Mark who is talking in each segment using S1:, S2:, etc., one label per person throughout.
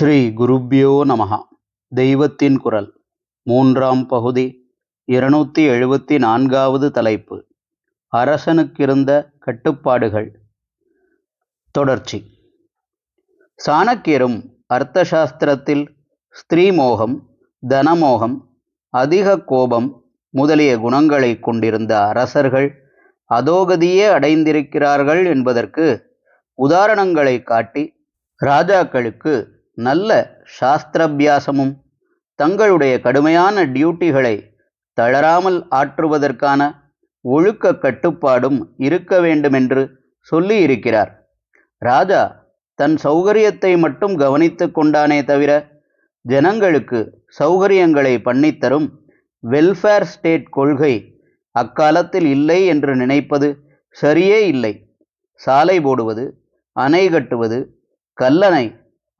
S1: ஸ்ரீ குருப்யோ நமஹ. தெய்வத்தின் குரல். மூன்றாம் பகுதி இருநூத்தி எழுபத்தி நான்காவது தலைப்பு. அரசனுக்கிருந்த கட்டுப்பாடுகள். தொடர்ச்சி. சாணக்கியரும் அர்த்தசாஸ்திரத்தில் ஸ்திரீமோகம் தனமோகம் அதிக கோபம் முதலிய குணங்களை கொண்டிருந்த அரசர்கள் அதோகதியே அடைந்திருக்கிறார்கள் என்பதற்கு உதாரணங்களை காட்டி ராஜாக்களுக்கு நல்ல சாஸ்திரபியாசமும் தங்களுடைய கடுமையான டியூட்டிகளை தளராமல் ஆற்றுவதற்கான ஒழுக்க கட்டுப்பாடும் இருக்க வேண்டுமென்று சொல்லியிருக்கிறார். ராஜா தன் சௌகரியத்தை மட்டும் கவனித்து கொண்டானே தவிர ஜனங்களுக்கு சௌகரியங்களை பண்ணித்தரும் வெல்ஃபேர் ஸ்டேட் கொள்கை அக்காலத்தில் இல்லை என்று நினைப்பது சரியே இல்லை. சாலை போடுவது அணை கட்டுவது கல்லணை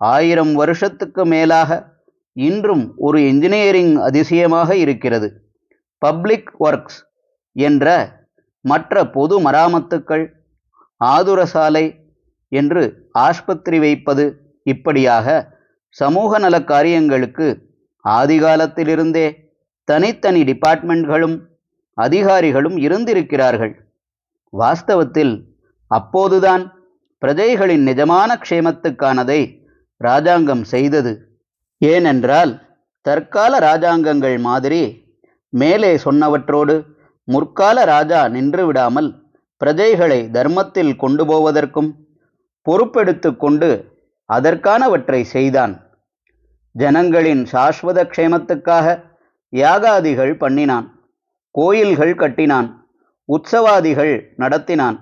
S1: ஆயிரம் வருஷத்துக்கு மேலாக இன்றும் ஒரு இன்ஜினியரிங் அதிசயமாக இருக்கிறது. பப்ளிக் ஒர்க்ஸ் என்ற மற்ற பொது மராமத்துக்கள் ஆதுர சாலை என்று ஆஸ்பத்திரி வைப்பது இப்படியாக சமூக நல காரியங்களுக்கு ஆதிகாலத்திலிருந்தே தனித்தனி டிபார்ட்மெண்ட்களும் அதிகாரிகளும் இருந்திருக்கிறார்கள். வாஸ்தவத்தில் அப்போதுதான் பிரஜைகளின் நிஜமான க்ஷேமத்துக்கானதை ராஜாங்கம் செய்தது. ஏனென்றால் தற்கால ராஜாங்கங்கள் மாதிரி மேலே சொன்னவற்றோடு முற்கால ராஜா நின்று விடாமல் பிரஜைகளை தர்மத்தில் கொண்டு போவதற்கும் பொறுப்பெடுத்து கொண்டு அதற்கானவற்றை செய்தான். ஜனங்களின் சாஸ்வத க்ஷேமத்துக்காக யாகாதிகள் பண்ணினான் கோயில்கள் கட்டினான் உற்சவாதிகள் நடத்தினான்.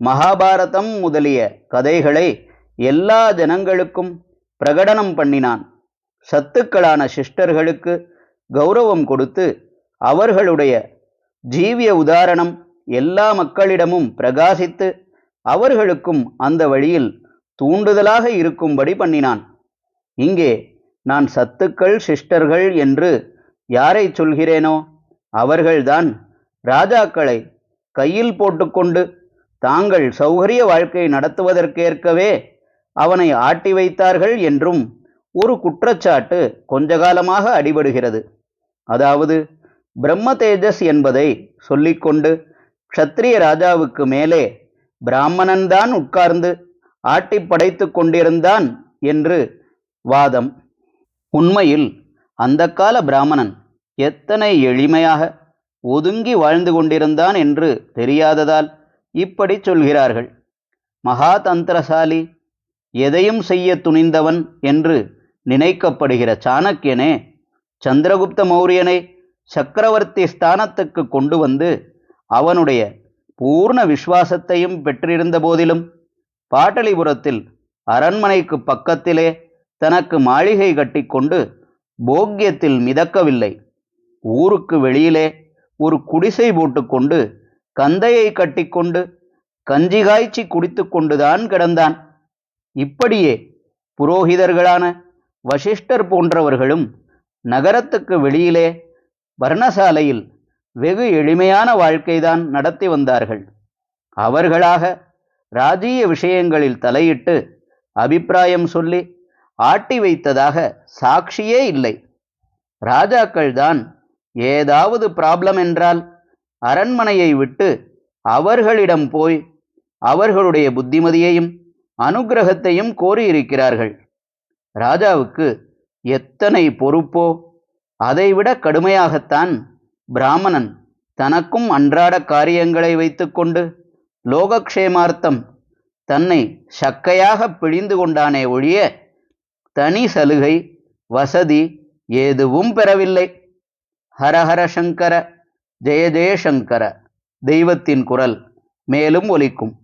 S1: மகாபாரதம் முதலிய கதைகளை எல்லா ஜனங்களுக்கும் பிரகடனம் பண்ணினான். சத்துக்களான சிஸ்டர்களுக்கு கௌரவம் கொடுத்து அவர்களுடைய ஜீவிய உதாரணம் எல்லா மக்களிடமும் பிரகாசித்து அவர்களுக்கும் அந்த வழியில் தூண்டுதலாக இருக்கும்படி பண்ணினான். இங்கே நான் சத்துக்கள் சிஸ்டர்கள் என்று யாரை சொல்கிறேனோ? அவர்கள்தான் ராஜாக்களை கையில் போட்டுக்கொண்டு தாங்கள் சௌகரிய வாழ்க்கை நடத்துவதற்கேற்கவே அவனை ஆட்டி வைத்தார்கள் என்றும் ஒரு குற்றச்சாட்டு கொஞ்ச காலமாக அடிபடுகிறது. அதாவது பிரம்ம தேஜஸ் என்பதை சொல்லிக்கொண்டு க்ஷத்ரிய ராஜாவுக்கு மேலே பிராமணன்தான் உட்கார்ந்து ஆட்டி படைத்து கொண்டிருந்தான் என்று வாதம். உண்மையில் அந்த கால பிராமணன் எத்தனை எளிமையாக ஒதுங்கி வாழ்ந்து கொண்டிருந்தான் என்று தெரியாததால் இப்படி சொல்கிறார்கள். மகாதந்திரசாலி எதையும் செய்ய துணிந்தவன் என்று நினைக்கப்படுகிற சாணக்கியனே சந்திரகுப்த மௌரியனை சக்கரவர்த்தி ஸ்தானத்துக்கு கொண்டு வந்து அவனுடைய பூர்ண விஸ்வாசத்தையும் பெற்றிருந்த போதிலும் பாட்டலிபுரத்தில் அரண்மனைக்கு பக்கத்திலே தனக்கு மாளிகை கட்டிக்கொண்டு போக்கியத்தில் மிதக்கவில்லை. ஊருக்கு வெளியிலே ஒரு குடிசை போட்டுக்கொண்டு கந்தையை கட்டிக்கொண்டு கஞ்சி காய்ச்சி குடித்து கொண்டுதான் கிடந்தான். இப்படியே புரோகிதர்களான வசிஷ்டர் போன்றவர்களும் நகரத்துக்கு வெளியிலே வர்ணசாலையில் வெகு எளிமையான வாழ்க்கைதான் நடத்தி வந்தார்கள். அவர்களாக ராஜீய விஷயங்களில் தலையிட்டு அபிப்பிராயம் சொல்லி ஆட்டி வைத்ததாக சாட்சியே இல்லை. ராஜாக்கள்தான் ஏதாவது ப்ராப்ளம் என்றால் அரண்மனையை விட்டு அவர்களிடம் போய் அவர்களுடைய புத்திமதியையும் அனுகிரகத்தையும் கோரியிருக்கிறார்கள். ராஜாவுக்கு எத்தனை பொறுப்போ அதைவிட கடுமையாகத்தான் பிராமணன் தனக்கும் அன்றாட காரியங்களை வைத்துக்கொண்டு லோகக்ஷேமார்த்தம் தன்னை சக்கையாக பிழிந்து கொண்டானே ஒழிய தனி சலுகை வசதி எதுவும் பெறவில்லை. ஹரஹர சங்கர ஜெய ஜெயசங்கர தெய்வத்தின் குரல் மேலும் ஒலிக்கும்.